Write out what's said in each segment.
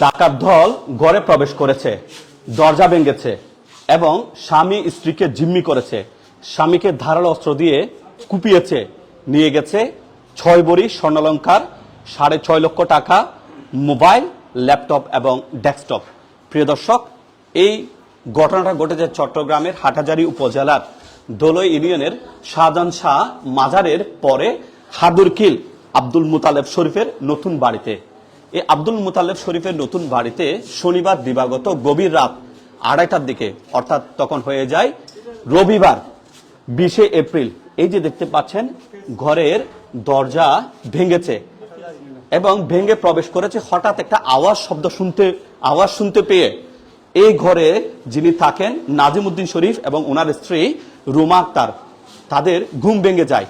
ডাকাত দল ঘরে প্রবেশ করেছে, দরজা ভেঙেছে এবং স্বামী স্ত্রীকে জিম্মি করেছে। স্বামীকে ধারালো অস্ত্র দিয়ে কুপিয়েছে। নিয়ে গেছে ছয় বড়ি স্বর্ণালঙ্কার, সাড়ে ছয় লক্ষ টাকা, মোবাইল, ল্যাপটপ এবং ডেস্কটপ। প্রিয় দর্শক, এই ঘটনাটা ঘটেছে চট্টগ্রামের হাটাজারি উপজেলার দোলই ইউনিয়নের শাহজাহান শাহ মাজারের পরে হাদুরকিল আব্দুল মুতালেব শরীফের নতুন বাড়িতে। এই আব্দুল মুতালেব শরীফের নতুন বাড়িতে শনিবার দিবাগত গভীর রাত আড়াইটার দিকে, অর্থাৎ তখন হয়ে যায় রবিবার, বিশে এপ্রিল। এই যে দেখতে পাচ্ছেন, ঘরের দরজা ভেঙেছে এবং ভেঙে প্রবেশ করেছে হঠাৎ একটা আওয়াজ, শব্দ শুনতে, আওয়াজ শুনতে পেয়ে। এই ঘরে যিনি থাকেন, নাজিমুদ্দিন শরীফ এবং ওনার স্ত্রী রুমা আক্তার, তাদের ঘুম ভেঙে যায়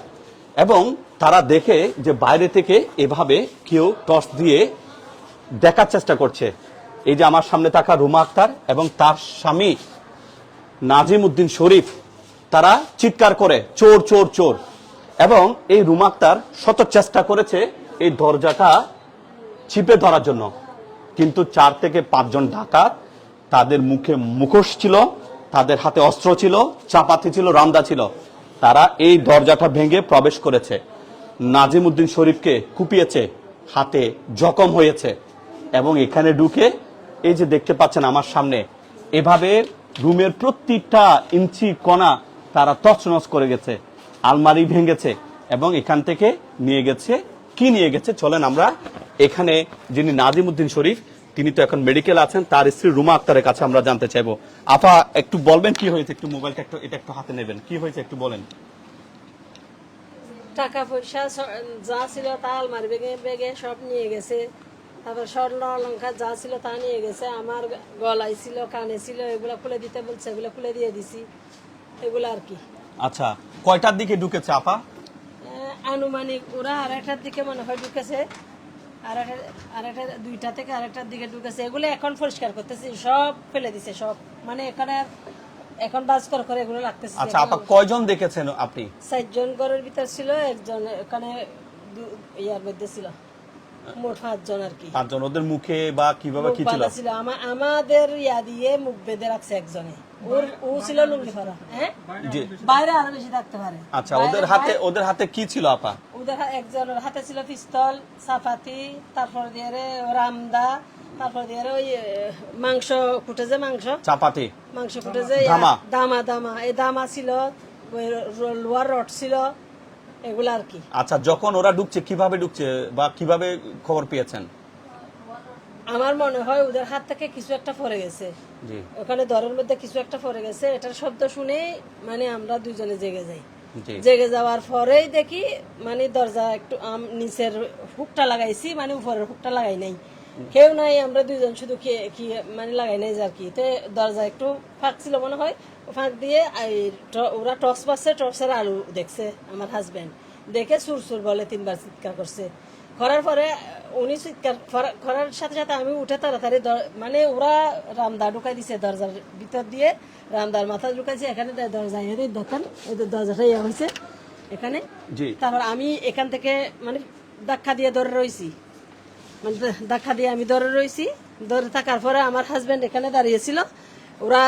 এবং তারা দেখে যে বাইরে থেকে এভাবে কেউ টর্চ দিয়ে দেখার চেষ্টা করছে। এই যে আমার সামনে থাকা রুমা আক্তার এবং তার স্বামী নাজিম উদ্দিন শরীফ, তারা চিৎকার করে, চোর চোর চোর। এবং এই রুমা আক্তার শত চেষ্টা করেছে এই দরজাটা চিপে ধরার জন্য। কিন্তু চার থেকে পাঁচজন ডাকাত, তাদের মুখে মুখোশ ছিল, তাদের হাতে অস্ত্র ছিল, চাপাতি ছিল, রামদা ছিল। তারা এই দরজাটা ভেঙে প্রবেশ করেছে। নাজিম উদ্দিন শরীফকে কুপিয়েছে, হাতে জখম হয়েছে। এবং এখানে ঢুকে এই যে দেখতে পাচ্ছেন আমার সামনে, এভাবে রুমের প্রত্যেকটা ইঞ্চি কণা তারা তছনছ করে গেছে, আলমারি ভেঙেছে এবং এখান থেকে নিয়ে গেছে, কি নিয়ে গেছে চলেন আমরা। এখানে যিনি নাজিমুদ্দিন শরীফ, তিনি তো এখন মেডিকেল আছেন, তার স্ত্রী রুমা আক্তারের কাছে আমরা জানতে চাইব। আপা, একটু বলবেন কি হয়েছে, একটু মোবাইলটা একটু, এটা একটু হাতে নেবেন। কি হয়েছে একটু বলেন। টাকা পয়সা যা ছিল তা আলমারি বেগে বেগে সব নিয়ে গেছে। তারপর স্বর্ণ অলঙ্কার যা ছিল তা নিয়ে গেছে আমার গলায় ছিল কানে ছিল এগুলো খুলে দিতে বলছে এগুলো খুলে দিয়ে দিছি এগুলো আর কি। আচ্ছা কয়টার দিকে ঢুকেছে আপা? আনুমানিক ওরা আড়াইটার দিকে মনে হয় ঢুকেছে আড়াইটা আড়াইটা দুইটা থেকে আড়াইটার দিকে ঢুকেছে। এগুলো এখন পরিষ্কার করতেছি সব ফেলে দিছে সব। মানে এখানে এখন বাজ করে এগুলো লাগতেছে আচ্ছা আপা কয়জন দেখেছেন আপনি? চারজন ঘরের ভিতর ছিল একজন এখানে ইয়ার মধ্যে ছিল। মোট পাঁচজন আর কি। পাঁচজন ওদের মুখে বা কীভাবে কি ছিল? ছিল। আমাদের ইয়া দিয়ে মুখ বেঁধে রাখছে একজনে। ওর ও ছিল লুঙ্গি ফরা হ্যাঁ? বাইরে আরও বেশি থাকতে পারে। আচ্ছা ওদের হাতে ওদের হাতে কি ছিল আপা? ওদের একজনের হাতে ছিল পিস্তল চাপাতি তারপর দিয়ে রামদা তারপর দিয়ে ওই মাংস কুটে যে মাংস। চাপাতি। মাংস কুটে যে দামা। দামা দামা এই দামা ছিল ওই র- লোহার রড ছিল এগুলা আর কি। আচ্ছা যখন ওরা ঢুকছে কীভাবে ঢুকছে বা কীভাবে খবর পেয়েছেন? আমার মনে হয় ওদের হাত থেকে কিছু একটা পড়ে গেছে। জি। ওখানে দরের মধ্যে কিছু একটা পড়ে গেছে। এটার শব্দ শুনে মানে আমরা দুজনে জেগে যাই। জেগে যাওয়ার পরেই দেখি মানে দরজা একটু আম- নিচের হুকটা লাগাইছি মানে উপরের হুকটা লাগাই নাই। কেউ নাই আমরা দুইজন শুধু কি কি মানে লাগাই নাই আর কি। তে দরজা একটু ফাঁক ছিল মনে হয় ফাঁক দিয়ে ওরা টর্চ পাচ্ছে টর্চের আলু দেখছে আমার হাজব্যান্ড দেখে সুর সুর বলে তিনবার চিৎকার করছে। করার পরে উনি চিৎকার করা- করার সাথে সাথে আমি উঠে তাড়াতাড়ি মানে ওরা রামদা ঢুকাই দিছে দরজার ভিতর দিয়ে রামদার মাথা ঢুকাইছে এখানে দরজা এর দোকান এই দরজাটা ইয়ে হয়েছে এখানে। তারপর আমি এখান থেকে মানে ধাক্কা দিয়ে ধরে রয়েছি মানে দা- ধাক্কা দিয়ে আমি ধরে রয়েছি ধরে থাকার পরে আমার হাজব্যান্ড এখানে দাঁড়িয়েছিল ওরা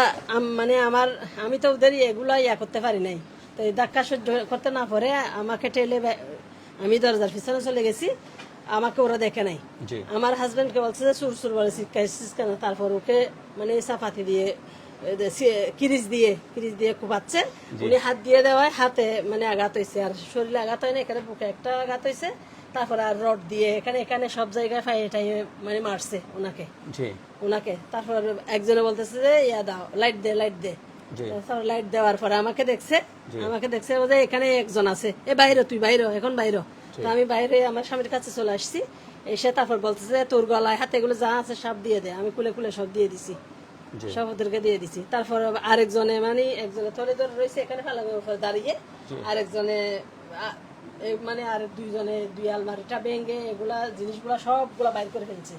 মানে আমার আমি তো ওদের এগুলো ইয়া করতে পারি নাই। তো এই ধাক্কা সহ্য করতে না পারে আমাকে ঠেলে আমি দরজার পিছনে চলে গেছি। আমাকে ওরা দেখে নাই। আমার হাজবেন্ডকে বলছে যে সুর সুর বলে শিক্ষাইছিস কেন? তারপর ওকে মানে চাপাতি দিয়ে কিরিচ দিয়ে কিরিচ দিয়ে কুপাচ্ছে। উনি হাত দিয়ে দেওয়ায় হাতে মানে আঘাত হয়েছে আর শরীরে আঘাত হয় না এখানে বুকে একটা আঘাত হয়েছে তারপর আর রড দিয়ে এখানে এখানে সব জায়গায় ফাইয়ে টাইয়ে মানে মারছে ওনাকে। জি। ওনাকে। তারপর একজনে বলতেছে যে ইয়া দাও লাইট দে লাইট দে। তারপর লাইট দেওয়ার পরে আমাকে দেখছে। আমাকে দেখছে যে এখানে একজন আছে। এ বাইরে তুই বাইরে এখন বাইরে। তো আমি বাইরে আমার স্বামীর কাছে চলে আসছি। এসে তারপর বলতেছে তোর গলায় হাতে এগুলো যা আছে সব দিয়ে দে। আমি কুলে কুলে সব দিয়ে দিছি। সব ওদেরকে দিয়ে দিছি। তারপর আরেকজনে মানে একজনে তলে ধরে রয়েছে এখানে ফালামের উপরে দাঁড়িয়ে। আরেকজনে মানে আর দুইজনে দুই আলমারিটা ভেঙে এগুলা জিনিসগুলা সবগুলা বাইর করে ফেলছে।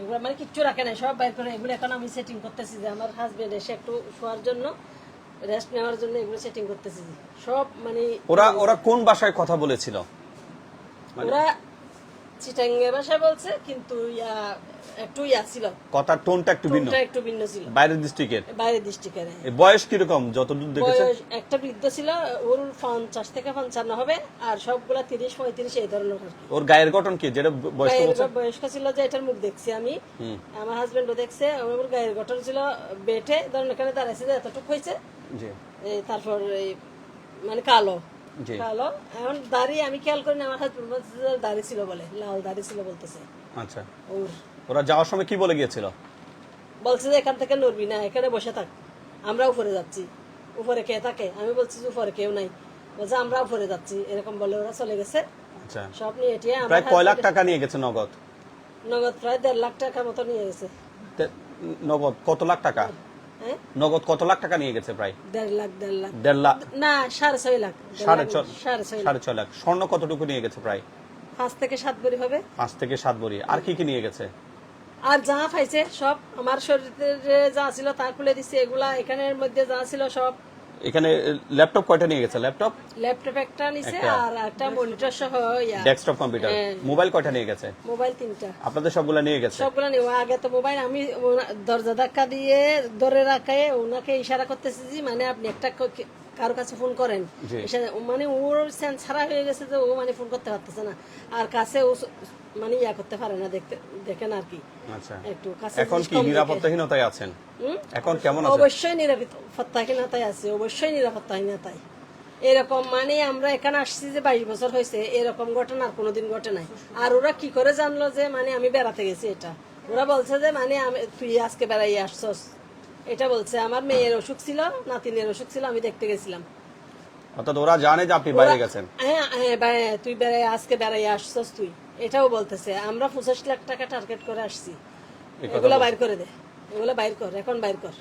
এগুলো মানে কিচ্ছু রাখে নাই সব বাইর করে এগুলো এখন আমি সেটিং করতেছি যে আমার হাজবেন্ড এসে একটু শোয়ার জন্য রেস্ট নেওয়ার জন্য এগুলো সেটিং করতেছি। সব মানে ওরা ওরা কোন ভাষায় কথা বলেছিল? ওরা চিটাঙ্গে ভাষা বলছে কিন্তু ইয়া একটু ইয়া ছিল। কথার টোনটা একটু ভিন্ন। একটু ভিন্ন ছিল। বাইরের ডিস্ট্রিক্টের বাইরের ডিস্ট্রিক্টের বয়স কীরকম? যতদূর দেখেছে বয়স একটা বৃদ্ধ ছিল ওর পঞ্চাশ থেকে পঞ্চান্ন হবে আর সবগুলা তিরিশ পঁয়ত্রিশ এই ধরনের ওর গায়ের গঠন কি? যেটা বয়স্ক গঠন বয়স্ক ছিল যে এটার মুখ দেখছি আমি। আমার হাজবেন্ডও দেখছে আমার গায়ের গঠন ছিল বেটে ধরেন এখানে দাঁড়াইছে যে এতটুকু হয়েছে। তারপর এই মানে কালো। কালো এখন দাড়ি আমি খেয়াল করি না আমার হাজবেন্ড বলছে দাড়ি ছিল বলে লাল দাড়ি ছিল বলতেছে। আচ্ছা। ওর। ওরা যাওয়ার সময় কি বলে গিয়েছিল? বলছে যে এখান থেকে নড়বি না এখানে বসে থাক আমরা উপরে যাচ্ছি। উপরে কে থাকে? আমি বলছি যে উপরে কেউ নাই। বলছে আমরা উপরে যাচ্ছি এরকম বলে ওরা চলে গেছে। আচ্ছা। সব নিয়ে এটিয়ে আমার প্রায় কয় লাখ টাকা নিয়ে গেছে নগদ? নগদ প্রায় দেড় লাখ টাকার মতো নিয়ে গেছে। নগদ কত লাখ টাকা? নগদ কত লাখ টাকা নিয়ে গেছে প্রায়? দেড় লাখ দেড় লাখ। দেড় লাখ? না সাড়ে ছয় লাখ সাড়ে ছয় লাখ। সাড়ে ছয় লাখ। স্বর্ণ কতটুকু নিয়ে গেছে প্রায়? পাঁচ থেকে সাত বড়ি হবে। পাঁচ থেকে সাত বড়ি। আর কি কি নিয়ে গেছে? আর যা পাইছে সব আমার শরীরে যা ছিল তা খুলে দিছে। এগুলা এখানের মধ্যে যা ছিল সব এখানে ল্যাপটপ কয়টা নিয়ে গেছে? ল্যাপটপ ল্যাপটপ একটা নিছে আর একটা মনিটর সহ ইয়া। Desktop computer. মোবাইল কয়টা নিয়ে গেছে? মোবাইল তিনটা। আপনাদের সবগুলা নিয়ে গেছে? সবগুলো নিয়ে আগে তো মোবাইল আমি দরজা ধাক্কা দিয়ে ধরে রাখে ওনাকে ইশারা করতেছি যে মানে আপনি একটা কারও কাছে ফোন করেন। মানে ওর সেন্স ছাড়া হয়ে গেছে যে ও মানে ফোন করতে পারতেছে না। আর কাছে ও মানে ইয়া করতে পারে না দেখতে দেখেন আর কি। আচ্ছা। একটু কাছে এখন কি। নিরাপত্তাহীনতায় আছেন? এখন কেমন আছেন? অবশ্যই নিরাপত্তাহীনতায় আছে অবশ্যই নিরাপত্তাহীনতায়। এরকম মানে আমরা এখানে আসছি যে বাইশ বছর হয়েছে এরকম ঘটনা আর কোনোদিন ঘটে নাই। আর ওরা কি করে জানলো যে মানে আমি বেড়াতে গেছি এটা? ওরা বলছে যে মানে আমি তুই আজকে বেড়াই আসছস। এটা বলছে আমার মেয়ের অসুখ ছিল নাতিনের অসুখ ছিল আমি দেখতে গেছিলাম। অর্থাৎ ওরা জানে যে আপনি বাইরে গেছেন। হ্যাঁ হ্যাঁ তুই বেড়াই আজকে বেড়াই আসছস তুই। এটাও বলতেছে আমরা পঁচাশ লাখ টাকা টার্গেট করে আসছি। এগুলো বাইর করে দে এগুলো বাইর কর এখন বাইর কর।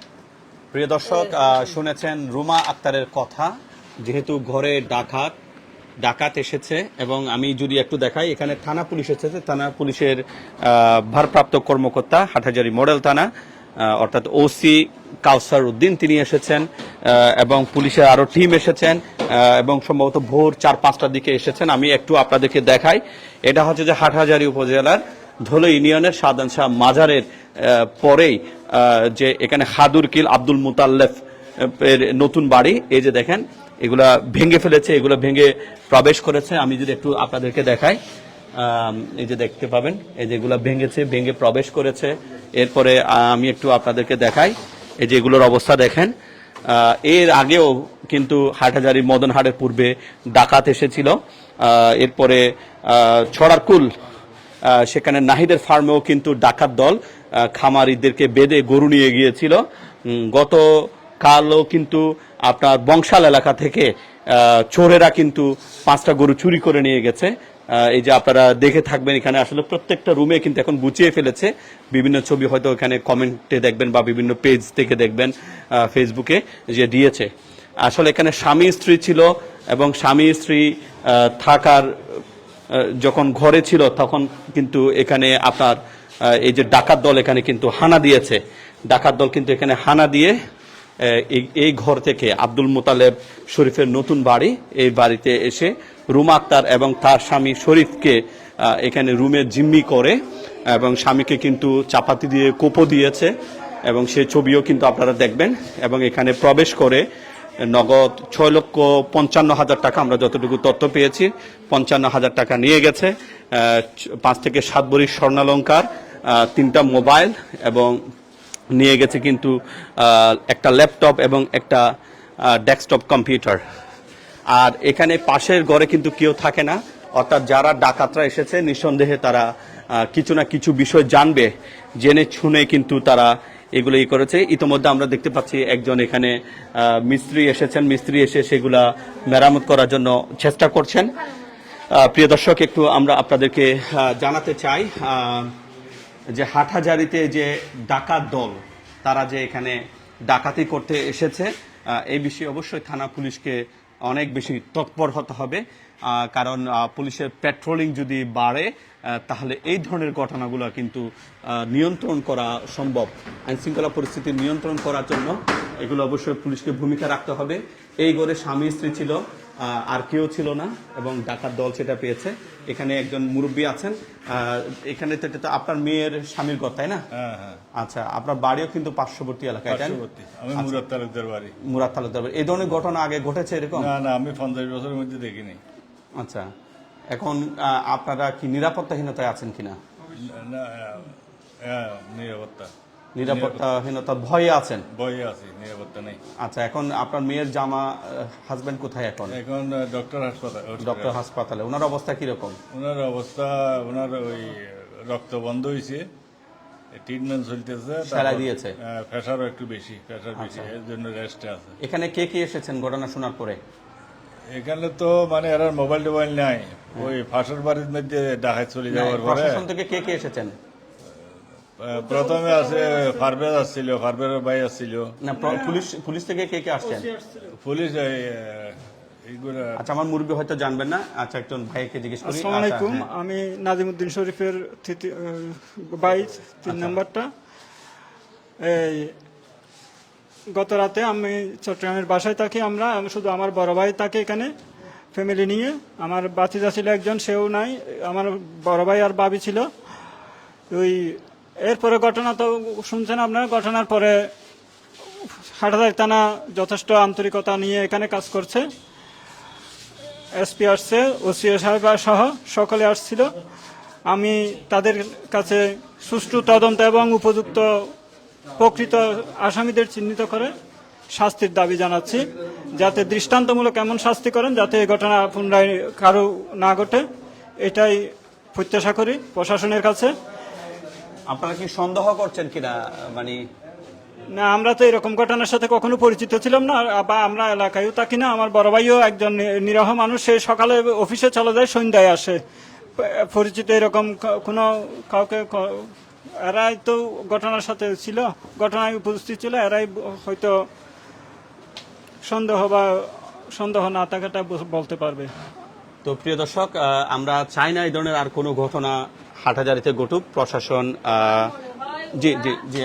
প্রিয় দর্শক শুনেছেন রুমা আক্তারের কথা যেহেতু ঘরে ডাকাত ডাকাত এসেছে এবং আমি যদি একটু দেখাই এখানে থানা পুলিশ এসেছে। থানা পুলিশের ভারপ্রাপ্ত কর্মকর্তা হাটহাজারি মডেল থানা অর্থাৎ ওসি কাউসার উদ্দিন তিনি এসেছেন এবং পুলিশের আরও টিম এসেছেন এবং সম্ভবত ভোর চার পাঁচটার দিকে এসেছেন। আমি একটু আপনাদেরকে দেখাই। এটা হচ্ছে যে হাটহাজারি উপজেলার ধুলো ইউনিয়নের সাদান শাহ মাজারের পরেই যে এখানে হাদুর কিল আব্দুল মুতাল্লেফ এর নতুন বাড়ি। এই যে দেখেন, এগুলা ভেঙে ফেলেছে, এগুলো ভেঙে প্রবেশ করেছে। আমি যদি একটু আপনাদেরকে দেখাই এই যে দেখতে পাবেন, এই যে এগুলা ভেঙেছে, ভেঙে প্রবেশ করেছে। এরপরে আমি একটু আপনাদেরকে দেখাই এই যে এগুলোর অবস্থা দেখেন। এর আগেও কিন্তু হাটহাজারি মদনহাটের পূর্বে ডাকাত এসেছিল। এরপরে ছড়ারকুল সেখানে নাহিদের ফার্মেও কিন্তু ডাকাত দল খামারিদেরকে বেঁধে গরু নিয়ে গিয়েছিল। গত কালও কিন্তু আপনার বংশাল এলাকা থেকে চোরেরা কিন্তু পাঁচটা গরু চুরি করে নিয়ে গেছে। এই যে আপনারা দেখে থাকবেন এখানে, আসলে প্রত্যেকটা রুমে কিন্তু এখন গুছিয়ে ফেলেছে। বিভিন্ন ছবি হয়তো এখানে কমেন্টে দেখবেন বা বিভিন্ন পেজ থেকে দেখবেন ফেসবুকে যে দিয়েছে। আসলে এখানে স্বামী, স্ত্রী ছিল এবং স্বামী, স্ত্রী থাকার যখন ঘরে ছিল তখন কিন্তু এখানে আপনার এই যে ডাকাত দল এখানে কিন্তু হানা দিয়েছে। ডাকাত দল কিন্তু এখানে হানা দিয়ে এই- ঘর থেকে আব্দুল মোতালেব শরীফের নতুন বাড়ি, এই বাড়িতে এসে রুমা আক্তার এবং তার স্বামী শরীফকে এখানে রুমে জিম্মি করে এবং স্বামীকে কিন্তু চাপাতি দিয়ে কোপো দিয়েছে এবং সেই ছবিও কিন্তু আপনারা দেখবেন এবং এখানে প্রবেশ করে নগদ ছয় লক্ষ পঞ্চান্ন হাজার টাকা, আমরা যতটুকু তথ্য পেয়েছি, পঞ্চান্ন হাজার টাকা নিয়ে গেছে পাঁচ থেকে সাত বড়ি স্বর্ণালঙ্কার তিনটা মোবাইল এবং নিয়ে গেছে কিন্তু একটা ল্যাপটপ এবং একটা ডেস্কটপ কম্পিউটার। আর এখানে পাশের ঘরে কিন্তু কেউ থাকে না। অর্থাৎ যারা ডাকাতরা এসেছে, নিঃসন্দেহে তারা কিছু না কিছু বিষয় জানবে, জেনে শুনে কিন্তু তারা এগুলো ই করেছে। ইতিমধ্যে আমরা দেখতে পাচ্ছি একজন এখানে মিস্ত্রি এসেছেন। মিস্ত্রি এসে সেগুলা মেরামত করার জন্য চেষ্টা করছেন। প্রিয় দর্শক, একটু আমরা আপনাদেরকে জানাতে চাই। যে হাটহাজারিতে যে ডাকাত দল, তারা যে এখানে ডাকাতি করতে এসেছে এই বিষয়ে অবশ্যই থানা পুলিশকে অনেক বেশি তৎপর হতে হবে কারণ পুলিশের পেট্রোলিং যদি বাড়ে তাহলে এই ধরনের ঘটনাগুলো কিন্তু নিয়ন্ত্রণ করা সম্ভব। আইন শৃঙ্খলা পরিস্থিতি নিয়ন্ত্রণ করার জন্য এগুলো অবশ্যই পুলিশকে ভূমিকা রাখতে হবে। এই ঘরে স্বামী স্ত্রী ছিল আর কেউ ছিল না এবং ডাকাত দল সেটা পেয়েছে। এখানে একজন মুরব্বী আছেন। এখানে তো এটা তো আপনার মেয়ের স্বামীর ঘর তাই না? হ্যাঁ হ্যাঁ। আচ্ছা আপনার বাড়িও কিন্তু পার্শ্ববর্তী এলাকায় তাই না? আমি মুরাদ তালুকদার বাড়ি। মুরাদ তালুকদার বাড়ি। এই ধরনের ঘটনা আগে ঘটেছে এরকম? না না আমি পঞ্চাশ বছরের মধ্যে দেখিনি। আচ্ছা এখন আপনারা কি নিরাপত্তাহীনতায় আছেন কিনা? না হ্যাঁ, নিরাপত্তা। নিরাপত্তাহীনতার ভয়ে আছেন? ভয়ে আছি নিরাপত্তা নেই। আচ্ছা এখন আপনার মেয়ের জামা হাজবেন্ড কোথায় এখন? এখন ডক্টর হাসপাতাল ডক্টর হাসপাতালে। ওনার অবস্থা কীরকম? ওনার অবস্থা ওনার ওই রক্ত বন্ধ হয়েছে ট্রিটমেন্ট চলতেছে সেলাই দিয়েছে? প্রেশারও একটু বেশি প্রেশার বেশি এর জন্য রেস্টে আছে। এখানে কে কে এসেছেন ঘটনা শোনার পরে? এখানে তো মানে এরা মোবাইল টোবাইল নাই ওই ফাঁসের বাড়ির মধ্যে ডাকাত চলে যাওয়ার পরে প্রশাসন থেকে কে কে এসেছেন? প্রথমে আছে ফারবেজ আসছিল ফারবেজের ভাই আসছিল। না পুলিশ পুলিশ থেকে কে কে আসছেন? পুলিশ এই, আচ্ছা আমার মুরব্বী হয়তো জানবেন না। আচ্ছা একজন ভাইকে জিজ্ঞেস করি। আসসালামু আচ্ছা, আলাইকুম হ্যাঁ। আমি নাজিমুদ্দিন শরীফের বাইশ তিন নাম্বারটা। এই গত রাতে আমি চট্টগ্রামের বাসায় থাকি আমরা আমি শুধু আমার বড় ভাই থাকে এখানে ফ্যামিলি নিয়ে। আমার বাতিজা ছিল একজন সেও নাই। আমার বড় ভাই আর বাবি ছিল। ওই এরপরে ঘটনা তো শুনছেন আপনারা, ঘটনার পরে হাটাদারি থানা যথেষ্ট আন্তরিকতা নিয়ে এখানে কাজ করছে। এসপি আসছে ওসিও সাহেব সহ সকলে আসছিল। আমি তাদের কাছে সুষ্ঠু তদন্ত এবং উপযুক্ত প্রকৃত আসামিদের চিহ্নিত করে শাস্তির দাবি জানাচ্ছি, যাতে দৃষ্টান্তমূলক এমন শাস্তি করেন যাতে এই ঘটনা পুনরায় কারও না ঘটে। এটাই প্রত্যাশা করি প্রশাসনের কাছে। আপনারা কি সন্দেহ করছেন কিনা? মানে না আমরা তো এরকম ঘটনার সাথে কখনো পরিচিত ছিলাম না বা আমরা এলাকায়ও থাকি না। আমার বড় ভাইও একজন নিরহ মানুষ সে সকালে অফিসে চলে যায় সন্ধ্যায় আসে। পরিচিত এরকম কোনো কাউকে এরাই তো ঘটনার সাথে ছিল ঘটনায় উপস্থিত ছিল এরাই হয়তো সন্দেহ বা সন্দেহ না থাকাটা বলতে পারবে। তো প্রিয় দর্শক আমরা চাই না এই ধরনের আর কোনো ঘটনা হাটাজারিতে ঘটুক প্রশাসন জি জি জি।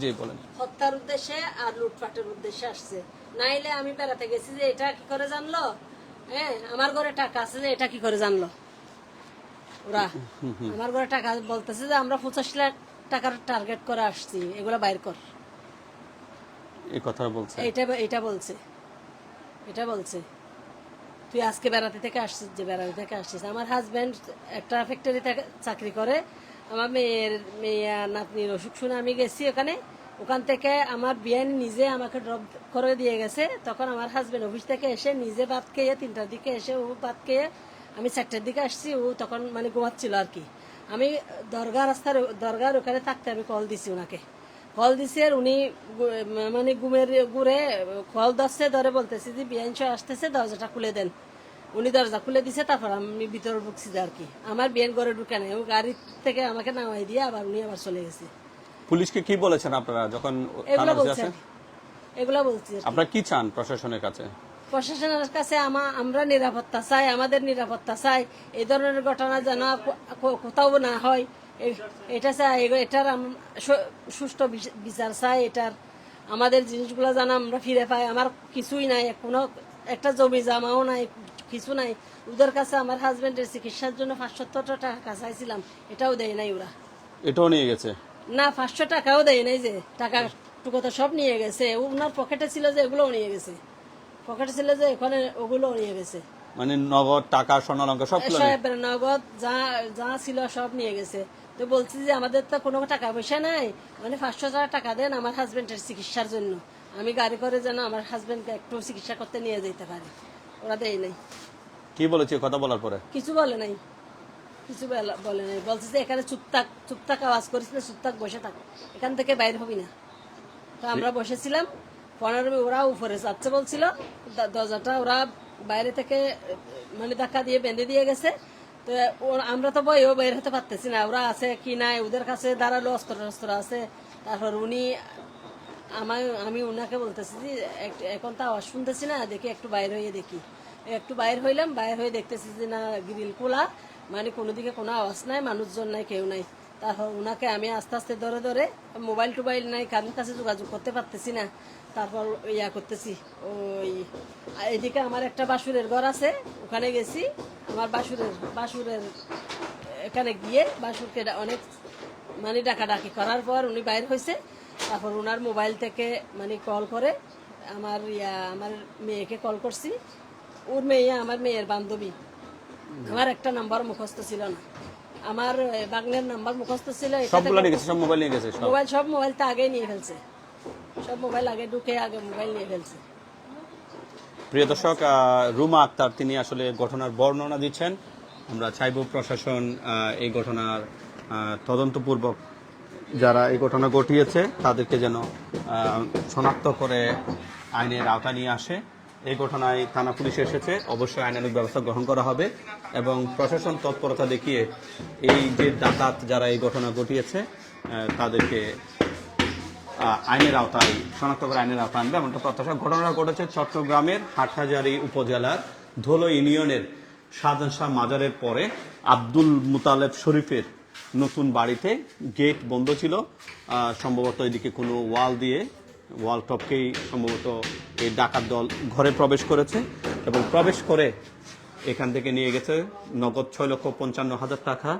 জি বলেন। হত্যার উদ্দেশ্যে আর লুটপাটের উদ্দেশ্যে আসছে। নাইলে আমি বেড়াতে গেছি যে এটা কি করে জানলো? হ্যাঁ আমার ঘরে টাকা আছে যে এটা কি করে জানলো? ওরা আমার ঘরে টাকা বলতেছে যে আমরা পঁচাশ লাখ টাকার টার্গেট করে আসছি এগুলো বাইর কর। এই কথা বলছে। এটা এটা বলছে। এটা বলছে। তুই আজকে বেড়াতে থেকে আসছিস, যে বেড়াতে থেকে আসছিস। আমার হাজব্যান্ড একটা ফ্যাক্টরিতে চাকরি করে, আমার মেয়ের, মেয়ে নাতনির অসুখ শুনে আমি গেছি ওখানে। ওখান থেকে আমার বিয়ান নিজে আমাকে ড্রপ করে দিয়ে গেছে। তখন আমার হাজব্যান্ড অফিস থেকে এসে নিজে ভাত খেয়ে, তিনটার দিকে এসে ও ভাত খেয়ে আমি চারটার দিকে আসছি। ও তখন মানে ঘুমাচ্ছিল আর কি। আমি দরগা রাস্তার, দরগার ওখানে থাকতে আমি কল দিছি ওনাকে। কল দিছে আর উনি মানে ঘুমের ঘুরে কল ধরছে, ধরে বলতেছে যে বিয়াঞ্চ আসতেছে, দরজাটা খুলে দেন। উনি দরজা খুলে দিছে তারপর আমি ভিতরে ঢুকছি যে আর কি। আমার বিয়ের ঘরে ঢুকে নাই ও গাড়ি থেকে আমাকে নামাই দিয়ে আবার উনি আবার চলে গেছে। পুলিশকে কি বলেছেন আপনারা যখন এগুলো থানায় বলছে আছেন এগুলো বলছি আপনারা কি চান প্রশাসনের কাছে? প্রশাসনের কাছে আমা- আমরা নিরাপত্তা চাই আমাদের নিরাপত্তা চাই। এই ধরনের ঘটনা যেন কোথাও না হয় এটা চাই এটার সুষ্ঠু বিচার চাই এটার আমাদের জিনিসগুলো যেন আমরা ফিরে পাই। আমার কিছুই নাই কোনো একটা জমি জামাও নাই কিছু নাই। ওদের কাছে আমার হাজবেন্ডের চিকিৎসার জন্য পাঁচশো টাকা চাইছিলাম এটাও দেয় নাই ওরা। এটাও নিয়ে গেছে? না পাঁচশো টাকাও দেয় নাই যে টাকা টুকু তো সব নিয়ে গেছে। ওনার পকেটে ছিল যে এগুলোও নিয়ে গেছে। পকেটে ছিল যে ওখানে ওগুলোও নিয়ে গেছে। মানে নগদ টাকা সব নগদ যা যা ছিল সব নিয়ে গেছে। তো বলছি যে আমাদের তো কোনো টাকা পয়সা নাই। মানে পাঁচশো টাকা দেন আমার হাজবেন্ডের চিকিৎসার জন্য। আমি গাড়ি করে যেন আমার হাজবেন্ডকে একটু চিকিৎসা করতে নিয়ে যেতে পারি। ওরা দেয় নাই। কি বলেছে কথা বলার পরে? কিছু বলে নাই। কিছু বলা- বলে নাই। বলছে যে এখানে চুপ থাক চুপ থাক আওয়াজ করিস না চুপ থাক বসে থাক। এখান থেকে বাইর হবি না। তো আমরা বসেছিলাম। পনেরো ওরা উপরে যাচ্ছে বলছিল। দরজাটা ওরা বাইরে থেকে মানে ধাক্কা দিয়ে বেঁধে দিয়ে গেছে। তো আমরা তো বইও বের হতে পারতেছি না। ওরা আছে কি নাই? ওদের কাছে দাঁড়াল অস্ত্র টস্ত্র আছে। তারপর উনি আমার, আমি ওনাকে বলতেছি যে এখন তো আওয়াজ শুনতেছি না, দেখি একটু বাইর হয়ে দেখি। একটু বাইর হইলাম, বাইর হয়ে দেখতেছি যে না, গ্রিল খোলা মানে কোনো দিকে কোনো আওয়াজ নাই, মানুষজন নাই, কেউ নাই। তারপর ওনাকে আমি আস্তে আস্তে ধরে ধরে মোবাইল টোবাইল নাই, কারোর কাছে যোগাযোগ করতে পারতেছি না। তারপর ইয়া করতেছি, ওই, এদিকে আমার একটা বাসুরের ঘর আছে, ওখানে গেছি। আমার বাসুরের বাসুরের এখানে গিয়ে বাসুরকে অনেক মানে ডাকাডাকি করার পর উনি বাইর হয়েছে তারপর ওনার মোবাইল থেকে মানে কল করে আমার ইয়া আমার মেয়েকে কল করছি। ওর মেয়ে আমার মেয়ের বান্ধবী। আমার একটা নাম্বার মুখস্থ ছিল না। আমার বাগনের নাম্বার মুখস্থ ছিল। সবগুলো নিয়ে গেছে সব মোবাইল নিয়ে গেছে মোবাইল সব মোবাইল তো আগেই নিয়ে ফেলছে। সব মোবাইল আগে ঢুকে আগে মোবাইল নিয়ে ফেলছে। প্রিয় দর্শক রুমা আক্তার তিনি আসলে ঘটনার বর্ণনা দিচ্ছেন। আমরা চাইব প্রশাসন এই ঘটনার তদন্তপূর্বক যারা এই ঘটনা ঘটিয়েছে, তাদেরকে যেন শনাক্ত করে আইনের আওতা নিয়ে আসে। এই ঘটনায় থানা পুলিশ এসেছে। অবশ্যই আইনানুগ ব্যবস্থা গ্রহণ করা হবে এবং প্রশাসন তৎপরতা দেখিয়ে এই যে ডাকাত যারা এই ঘটনা ঘটিয়েছে তাদেরকে আইনের আওতায়, শনাক্ত করে আইনের আওতায় আনবে। এমনটা প্রত্যাশা। ঘটনা ঘটেছে চট্টগ্রামের হাটহাজারী উপজেলার ধোলো ইউনিয়নের শাহজাহান শাহ মাজারের পরে আব্দুল মুতালেব শরীফের নতুন বাড়িতে গেট বন্ধ ছিল। সম্ভবত এদিকে কোনো ওয়াল দিয়ে, ওয়াল টপকেই সম্ভবত এই ডাকাত দল ঘরে প্রবেশ করেছে এবং প্রবেশ করে এখান থেকে নিয়ে গেছে নগদ ছয় লক্ষ পঞ্চান্ন হাজার টাকা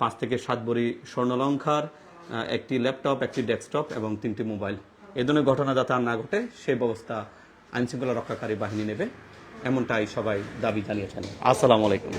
পাঁচ থেকে সাত ভরি স্বর্ণলঙ্কার একটি ল্যাপটপ, একটি ডেস্কটপ এবং তিনটি মোবাইল। এ ধরনের ঘটনা যাতে আর না ঘটে সেই ব্যবস্থা আইনশৃঙ্খলা রক্ষাকারী বাহিনী নেবে, এমনটাই সবাই দাবি জানিয়েছেন। আসসালামু আলাইকুম।